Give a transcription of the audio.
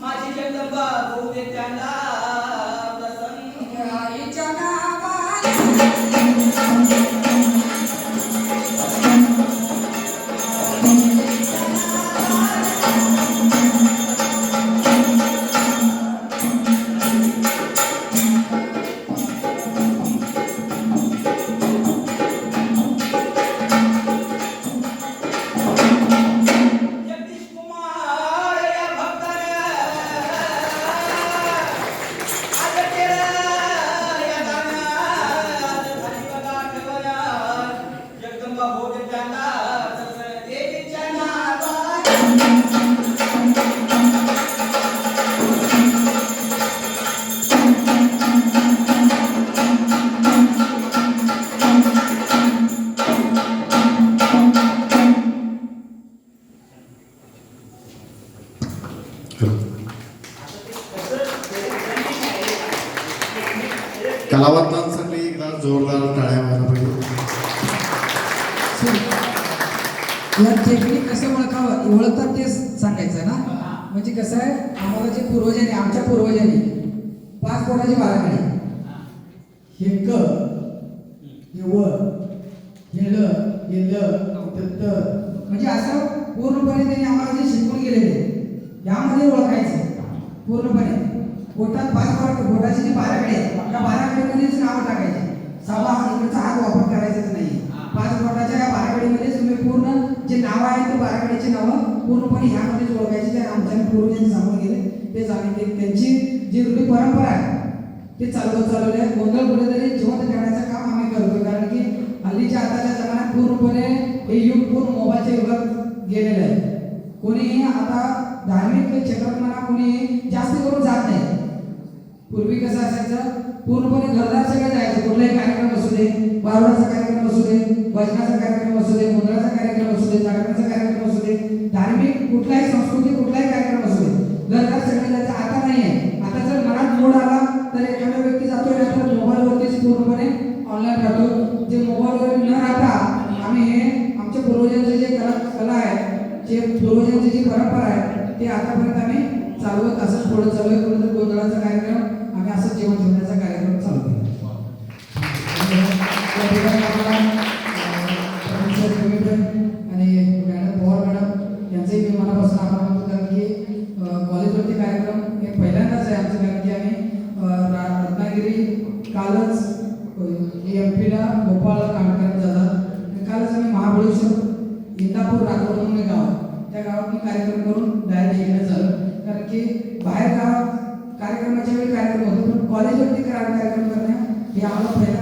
माझी जगदंबा होऊ दे त्यांना. कलावंतांसाठी एकदा जोरदार टाळ्या व्हायला पाहिजे. या टेक्निक कसं ओळखावं? ओळखतात ते सांगायचं ना? म्हणजे कसं आहे? आम्हाला जे पूर्वजांनी आमच्या पूर्वजांनी पाच कोणाची बारा काढली. हे क हे व हे ल हे ल त म्हणजे असं पूर्णपणे त्यांनी आम्हाला जे शिकवून गेलेले यामध्ये ओळखायचं पूर्णपणे बोटात पाच बारा बोटाची जी बाराकडे आहे त्या बाराकडेमध्येच नावं टाकायचे. सहा इकडचा हात वापर करायचाच नाही. पाच बोटाच्या या बाराकडीमध्येच तुम्ही पूर्ण जे नाव आहे ते बाराकडेची नावं पूर्णपणे ह्यामध्येच ओळखायची. ते आमच्या पूर्वजांनी सांगून गेले. ते सांगितले त्यांची जी रूढी परंपरा आहे ते चालवत चालवले आहे गोंधळ कुठेतरी जिवंत ठेवण्याचं काम आम्ही करतो कारण की हल्लीच्या आताच्या जमान्यात पूर्णपणे हे युग पूर्ण मोबाईलच्या युगात गेलेलं आहे. कोणीही आता धार्मिक क्षेत्रात म्हणा कोणी जास्त करून जात नाही. पूर्वी कसं असायचं? पूर्णपणे घरदार सगळे जायचं. कुठलाही कार्यक्रम असू दे बारुडाचा कार्यक्रम असू दे भजनाचा कार्यक्रम असू दे गोंधळाचा कार्यक्रम असू दे जागरणाचा कार्यक्रम असू दे धार्मिक कुठलाही संस्कृती कुठलाही कार्यक्रम असू दे घरदार सगळे जायचं. आता नाही आहे. आता जर मनात मूड आला तर एखादा व्यक्ती जातो तर मोबाईलवरतीच पूर्णपणे ऑनलाईन राहतो. जे मोबाईलवर न राहता आम्ही हे आमच्या पूर्वजांचे जे कला कला आहे जे पूर्वजांची जी परंपरा आहे ते आतापर्यंत आम्ही चालवत असंच पुढे चालू आहे गोंधळाचा कार्यक्रम आम्ही असंच जेवण ठेवण्याचा कार्यक्रम चालू केला आणि मॅडम पवार मॅडम यांचेही मी मनापासून आभार मानतो. कारण की कॉलेजवरती कार्यक्रम हे पहिल्यांदाच आहे आमचं. कारण की आम्ही रा- रत्नागिरी कालच एम पीला गोपाळ कार्यक्रम जातात कालच आम्ही महाबळेश्वर इंदापूर राठोड म्हणून गाव. त्या गावात मी कार्यक्रम करून डायरेक्ट कार्यक्रमाच्या वेळी कार्यक्रम होतो पण कॉलेजवरती कार्यक्रम करण्या हे आम्हाला